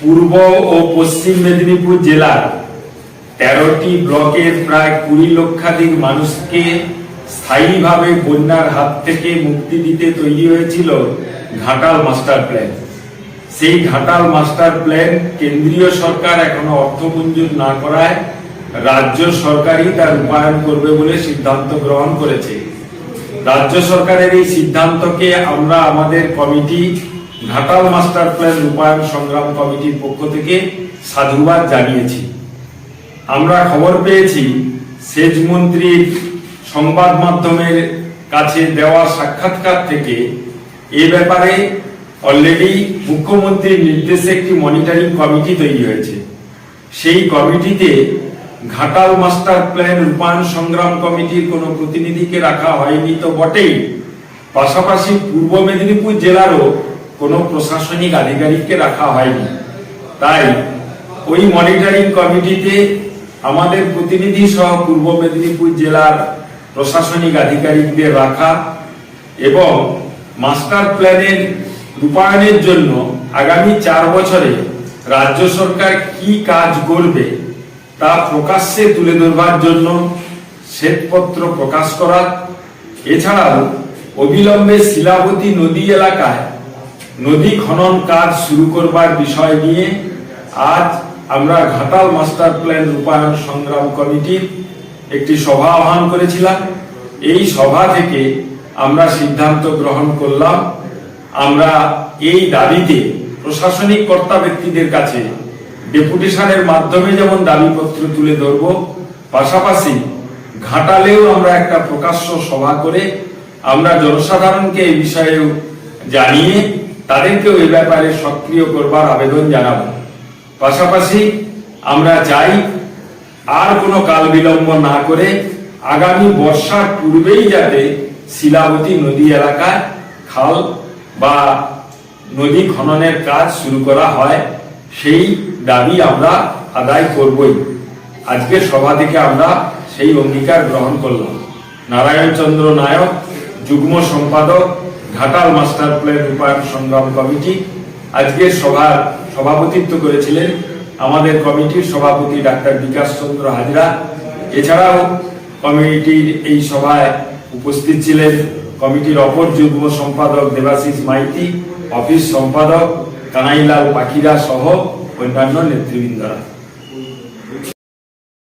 পূর্ব ও পশ্চিম মেদিনীপুর জেলার তেরোটি ব্লকের প্রায় কুড়ি লক্ষাধিক মানুষকে স্থায়ীভাবে বন্যার হাত থেকে মুক্তি দিতে তৈরি হয়েছিল ঘাটাল মাস্টার প্ল্যান। সেই ঘাটাল মাস্টার প্ল্যান কেন্দ্রীয় সরকার এখনও অর্থ মঞ্জুর না করায় রাজ্য সরকারই তার রূপায়ণ করবে বলে সিদ্ধান্ত গ্রহণ করেছে। রাজ্য সরকারের এই সিদ্ধান্তকে আমরা আমাদের কমিটি ঘাটাল মাস্টার প্ল্যান রূপায়ণ সংগ্রাম কমিটির পক্ষ থেকে সাধুবাদ জানিয়েছি। আমরা খবর পেয়েছি সেচ মন্ত্রীর সংবাদ মাধ্যমের কাছে দেওয়া সাক্ষাৎকার থেকে এ ব্যাপারে অলরেডি মুখ্যমন্ত্রীর নির্দেশে একটি মনিটরিং কমিটি তৈরি হয়েছে। সেই কমিটিতে ঘাটাল মাস্টার প্ল্যান রূপায়ণ সংগ্রাম কমিটির কোনো প্রতিনিধিকে রাখা হয়নি তো বটেই। পাশাপাশি পূর্ব মেদিনীপুর জেলারও কোনো প্রশাসনিক আধিকারিককে রাখা হয়নি। তাই ওই মনিটরিং কমিটিতে আমাদের প্রতিনিধি সহ পূর্ব মেদিনীপুর জেলার প্রশাসনিক আধিকারিকদের রাখা এবং মাস্টার প্ল্যানের রূপায়ণের জন্য আগামী চার বছরে রাজ্য সরকার কি কাজ করবে তা প্রকাশ্যে তুলে ধরবার জন্য শ্বেতপত্র প্রকাশ করা এছাড়াও অবিলম্বে শিলাবতী নদী এলাকায় নদী খনন কাজ শুরু করবার বিষয় নিয়ে আজ আমরা ঘাটাল মাস্টার প্ল্যান রূপায়ণ সংগ্রাম কমিটির একটি সভা আহ্বান করেছিলাম। এই সভা থেকে আমরা সিদ্ধান্ত গ্রহণ করলাম, আমরা এই দাবিতে প্রশাসনিক কর্তা ব্যক্তিদের কাছে ডেপুটেশনের মাধ্যমে যেমন দাবিপত্র তুলে ধরব, পাশাপাশি ঘাটালেও আমরা একটা প্রকাশ্য সভা করে আমরা জনসাধারণকে এই বিষয়েও জানিয়ে তাদেরকেও এই ব্যাপারে সক্রিয় করবার আবেদন জানাব। পাশাপাশি আমরা চাই আর কোনো কাল বিলম্ব না করে আগামী বর্ষার পূর্বেই যাতে শিলাবতী নদী এলাকায় খাল বা নদী খননের কাজ শুরু করা হয়, সেই দাবি আমরা আদায় করবই। আজকের সভা থেকে আমরা সেই অঙ্গীকার গ্রহণ করলাম। নারায়ণ চন্দ্র নায়ক যুগ্ম সম্পাদক, ঘাটাল মাস্টার প্ল্যান রূপায়ণ সংগ্রাম কমিটি। আজকের সভার সভাপতিত্ব করেছিলেন আমাদের কমিটির সভাপতি ডাক্তার বিকাশ চন্দ্র হাজরা। এছাড়াও কমিটির এই সভায় উপস্থিত ছিলেন কমিটির অপর যুগ্ম সম্পাদক দেবাশিস মাইতি, অফিস সম্পাদক কানাইলাল পাখিরা সহ অন্যান্য নেতৃবৃন্দরা।